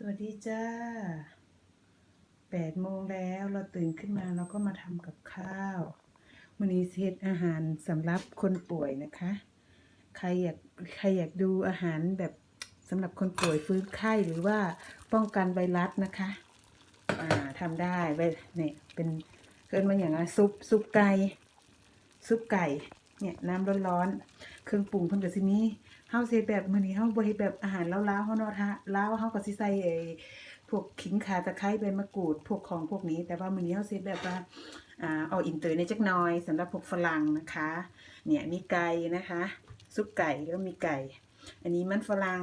สวัสดีจ้าแปดโมงแล้วเราตื่นขึ้นมาเราก็มาทำกับข้าววันนี้เซตอาหารสำหรับคนป่วยนะคะ ใครอยากใครอยากดูอาหารแบบสำหรับคนป่วยฟื้นไข้หรือว่าป้องกันไวรัสนะคะอ่าทำได้ไว้เนี่ยเป็นเกินมาอย่างไรซุปซุปไก่ซุปไก่ เนี่ยน้ำร้อนๆเครื่องปรุงเพิ่นก็สิมีเฮาเฮ็ดแบบมื้อนี้เฮาบ่เฮ็ดแบบอาหารลาวๆเฮาเนาะทะลาวเฮาก็สิใส่ไอ้พวกขิงข่าตะไคร้ใบมะกรูดพวกของพวกนี้ แต่ว่ามื้อนี้เฮาสิเฮ็ดแบบว่าอ่าเอาอินเตอร์ในจักหน่อยสำหรับพวกฝรั่งนะคะ เนี่ยมีไก่นะคะซุปไก่แล้วก็มีไก่ อันนี้มันฝรั่ง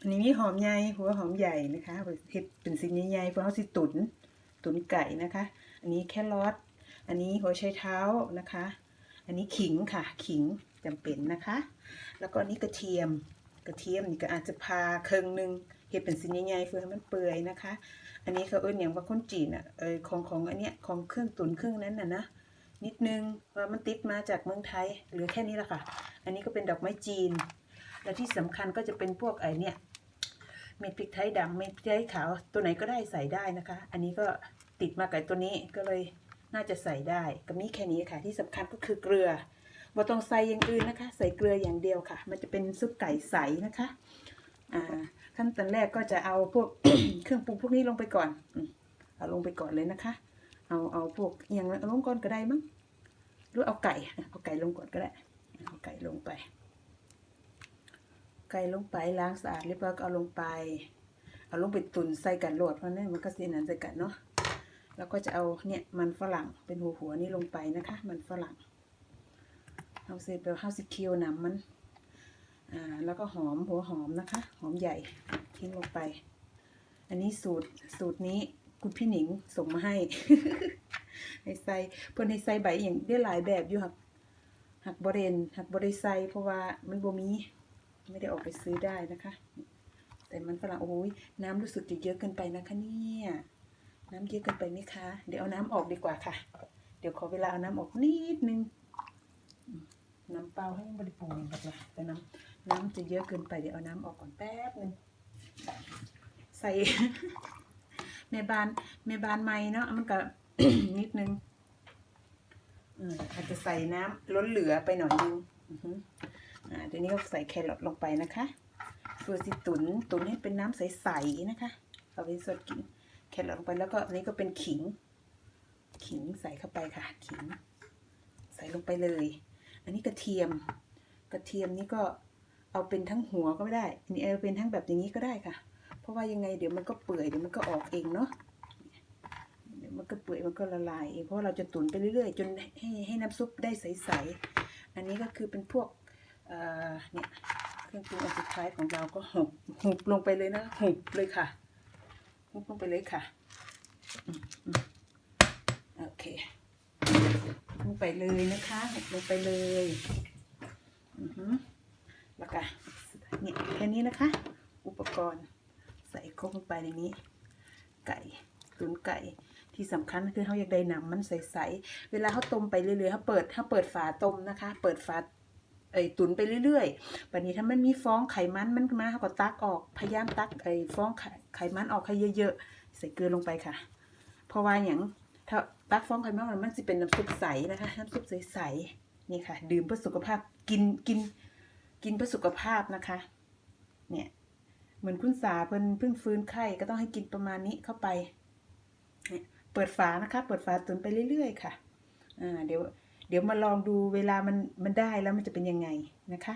อันนี้มีหอมใหญ่หัวหอมใหญ่นะคะเห็ดเป็นสิ่งใหญ่ๆเพราะเขาสิตุน ตุนไก่นะคะ อันนี้แครอทอันนี้หัวไชเท้านะคะ อันนี้ขิงค่ะ ขิงจำเป็นนะคะ แล้วก็นนี้กระเทียม กระเทียมนี่ก็อาจจะพาเครึ่งหนึ่งเห็ดเป็นสิ่งใหญ่ๆเพื่อให้มันเปื่อยนะคะ อันนี้เขาเอิ้นอย่างว่าคนจีนอะเออของของอันเนี้ยของเครื่องตุนเครื่องนั้นน่ะนะนิดนึงว่ามันติดมาจากเมืองไทยเหลือแค่นี้ละค่ะ อันนี้ก็เป็นดอกไม้จีน และที่สำคัญก็จะเป็นพวกไอเนี่ยเม็ดพริกไทยดำเม็ดพริกไทยขาวตัวไหนก็ได้ใส่ได้นะคะ อันนี้ก็ติดมากับตัวนี้ก็เลย น่าจะใส่ได้ก็มีแค่นี้ค่ะ ที่สำคัญก็คือเกลือบ่ต้องใส่อย่างอื่นนะคะ ใส่เกลืออย่างเดียวค่ะ มันจะเป็นซุปไก่ใสนะคะ อ่า ขั้นตอนแรกก็จะเอาพวกเครื่องปรุงพวกนี้ลงไปก่อนเอาลงไปก่อนเลยนะคะ เอาเอาพวกอย่างเอาลงก่อนก็ได้มั้งหรือเอาไก่เอาไก่ลงก่อนก็ได้เอาไก่ลงไป ไก่ลงไปล้างสะอาดเรียบร้อยก็เอาลงไป เอาลงไปตุนใส่กันโหลดเพราะนั่นมันก็สีนั้นใส่กันเนาะ แล้วก็จะเอาเนี่ยมันฝรั่งเป็นหัวหัวนี่ลงไปนะคะ มันฝรั่งเอาเสร็จแล้วห้าสิบคิวนำมันอ่าแล้วก็หอมหัวหอมนะคะ หอมใหญ่ทิ้งลงไป อันนี้สูตรสูตรนี้คุณพี่หนิงส่งมาให้ให้ใส่เพื่อนให้ใส่ใบอย่างได้หลายแบบอยู่หักหักบริเวณหักบริไซเพราะว่ามันบ่มีไม่ได้ออกไปซื้อได้นะคะ แต่มันฝรั่งโอ้ยน้ำรู้สึกจะเยอะเกินไปนะคะเนี่ย น้ำเยอะเกินไปไหมคะ เดี๋ยวเอาน้ำออกดีกว่าค่ะ เดี๋ยวขอเวลาเอาน้ำออกนิดนึง น้ำเปล่าให้ยังบริปรุงอย่างแบบละแต่น้ำน้ำจะเยอะเกินไปเดี๋ยวเอาน้ำออกก่อนแป๊บนึงใส่แม่บ้านแม่บ้านใหม่เนาะมันก็นิดนึงอืมอาจจะใส่น้ำล้นเหลือไปหน่อยนึงอ่าทีนี้ก็ใส่แครอทลงไปนะคะเพื่อสิตุนตุนให้เป็นน้ำใสๆนะคะ เอาไปสดกิน แครอทลงไปแล้วก็อันนี้ก็เป็นขิง ขิงใส่เข้าไปค่ะ ขิง ใส่ลงไปเลย อันนี้กระเทียม กระเทียมนี่ก็เอาเป็นทั้งหัวก็ไม่ได้อันนี้เอาเป็นทั้งแบบอย่างนี้ก็ได้ค่ะ เพราะว่ายังไงเดี๋ยวมันก็เปื่อยเดี๋ยวมันก็ออกเองเนาะเดี๋ยวมันก็เปื่อยมันก็ละลายเองเพราะเราจะตุ๋นไปเรื่อยๆ จนให้ให้น้ำซุปได้ใสๆอันนี้ก็คือเป็นพวกเอ่อเนี่ยเครื่องปรุงอันสุดท้ายของเราก็หุบหุบลงไปเลยนะหุบเลยค่ะ หุบลงไปเลยค่ะโอเคลงไปเลยนะคะหุบลงไปเลยแล้วก็เนี่ยแค่นี้นะคะ อุปกรณ์ใส่ครบลงไปในนี้ ไก่ตุ๋นไก่ที่สำคัญคือเขาอยากได้น้ำมันใสๆเวลาเขาต้มไปเรื่อยๆเขาเปิดเขาเปิดฝาต้มนะคะ เปิดฝา ไอ้ตุนไปเรื่อยๆ แบบนี้ถ้ามันมีฟองไขมันมันมาเขาก็ตักออก พยายามตักไอ้ฟองไขไขมันออกให้เยอะๆ ใส่เกลือลงไปค่ะ เพราะว่าอย่างถ้าตักฟองไขมันมันจะเป็นน้ำซุปใสนะคะ น้ำซุปใสๆ นี่ค่ะ ดื่มเพื่อสุขภาพ กินกินกินเพื่อสุขภาพนะคะ เนี่ย เหมือนคุณสาเพิ่นเพิ่งฟื้นไข้ก็ต้องให้กินประมาณนี้เข้าไปเนี่ยเปิดฝานะคะ เปิดฝาตุนไปเรื่อยๆ ค่ะ อ่า เดี๋ยว เดี๋ยวมาลองดูเวลามันมันได้แล้วมันจะเป็นยังไงนะคะ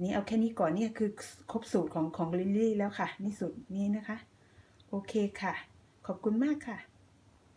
นี่เอาแค่นี้ก่อนนี่คือครบสูตรของของลิลลี่แล้วค่ะ นี่สูตรนี้นะคะ โอเคค่ะ ขอบคุณมากค่ะ